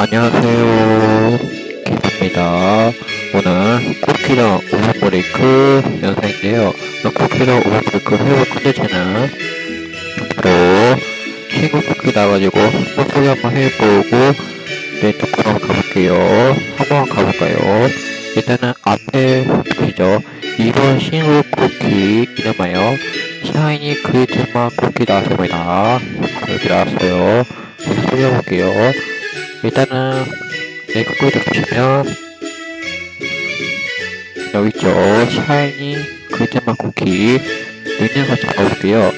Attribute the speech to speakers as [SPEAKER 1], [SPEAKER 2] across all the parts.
[SPEAKER 1] 안녕하세요. 기입니다 오늘 쿠키랑 오버브레이크 영상인데요. 이 쿠키랑 오버브레이크 해볼 컨텐츠는 바로 친구 쿠키 나가지고 한번 소개 한번 해보고 네, 조금 한번 가볼게요. 한번 가볼까요? 일단은 앞에 보시죠. 이번 신규 쿠키 이름하여 샤이니 크리스마 쿠키 나왔습니다. 여기 나왔어요. 소개해볼게요. 일단은 네, 그거를 보시면 여기 있죠. 샤이니 크리스마 쿠키 능력을 잡아볼게요.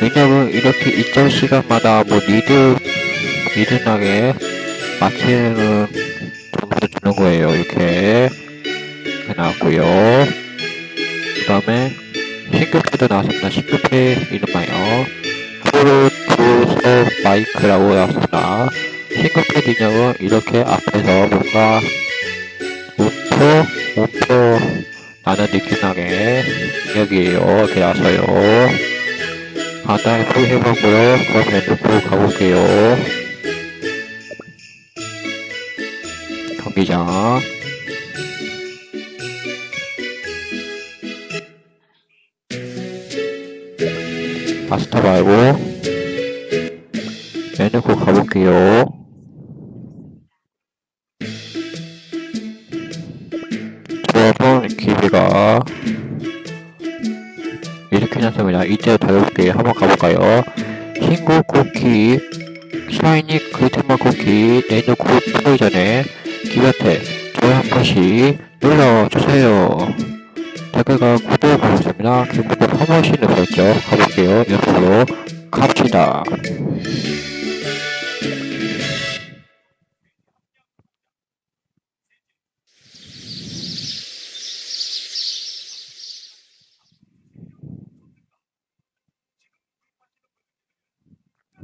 [SPEAKER 1] 능력은 이렇게 일정 시간마다 뭐 리드 리드나게 마치는 점수를 주는 거예요. 이렇게 나왔고요. 그 다음에 신규패도 나왔습니다. 신규패 이름하여 프로토서 마이크라고 나왔습니다. 신규패 능력은 이렇게 앞에서 뭔가 우표, 우표 나는 느낌 나게 능력이에요. 이렇게 나왔어요. 간단하게 소개해봤고요. 그럼 랜드코 가볼게요. 경기장 마스터 말고 랜드코 가볼게요. 기회가 이렇게 났습니다. 이제 달려볼게요. 한번 가볼까요? 신고 쿠키, 샤이니 그리트마 쿠키, 내놓고 풀기 전에 기한테 좋아요 한 번씩 눌러주세요. 댓글과 구독 부탁드립니다. 구독 한 번씩 눌러주죠. 가볼게요. 옆으로 갑시다.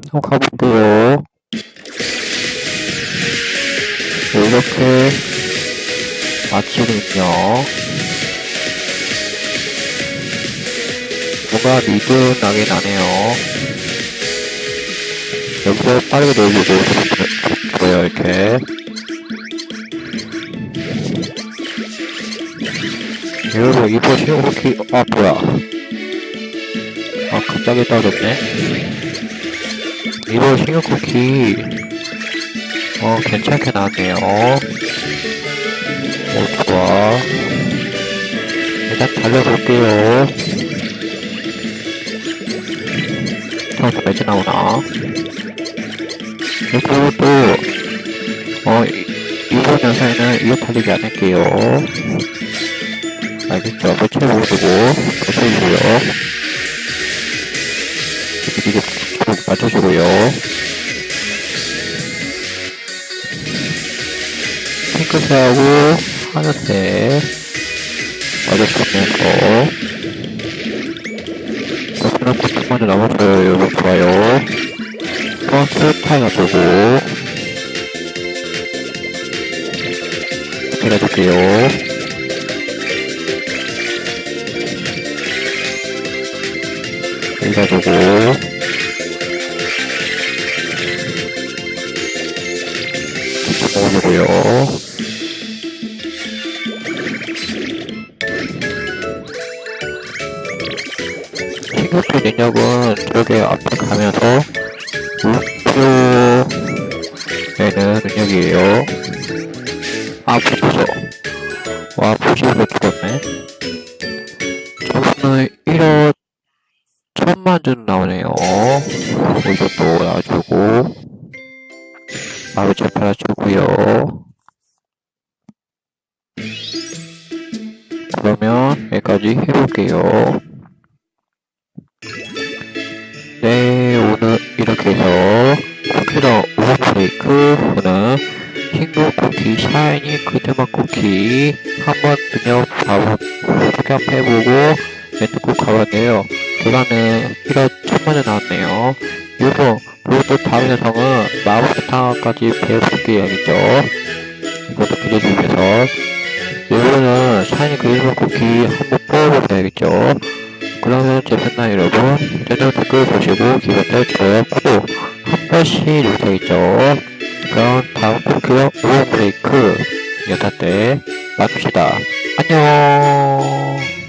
[SPEAKER 1] 한번 가볼게요. 이렇게 마치거든요. 뭔가 리드 나게 나네요. 여기서 빠르게 내주고 보여 이렇게. 여러분 이거 시오키 아 뭐야? 아 갑자기 떨어졌네. 이거 신경 쿠키 어 괜찮게 나왔네요. 오 좋아. 일단 달려볼게요. 처음부터 매지 나오나? 그리고 또어 이번 영상에는 달리기 안 할게요. 알겠죠? 매체보시고 매체보고요. 이렇게 이게 맞춰주고요. 핑크색하고 하늘색 맞아주면서 저는 고통만이 남았어요. 여러분 좋아요. 프런트 타이 놔주고 이렇게 해줄게요. 읽어주고 먹어주고요. 신규표 능력은 저기 앞에 가면서 목표에는 능력이에요. 아, 부서서. 와, 부서서 죽었네. 저거는 1억 천만 점 나오네요. 이것도 놔주고. 바로 잘 팔아주고요. 그러면 여기까지 해볼게요. 네, 오늘 이렇게 해서 쿠키랑 오버브레이크는 흰도 쿠키, 샤이니 크드마 쿠키 한번 그냥 바로 소개 한번 해보고 멘트코 가봤네요. 결과는 1억 천만원 나왔네요. 이거 그리고 또 다음 영상은 마법사탕까지 배워볼게요 알겠죠? 이것도 기대해주기 위해서 이거는 샤이니 그리스마 쿠키 한번 뽑아보셔야겠죠? 그러면 재밌나 여러분? 채널 댓글 보시고 기본대 좋아요 구독 한 번씩 누르셔야겠죠? 그럼 다음 쿠키로 오브레이크 여섯 대 나눕시다. 안녕.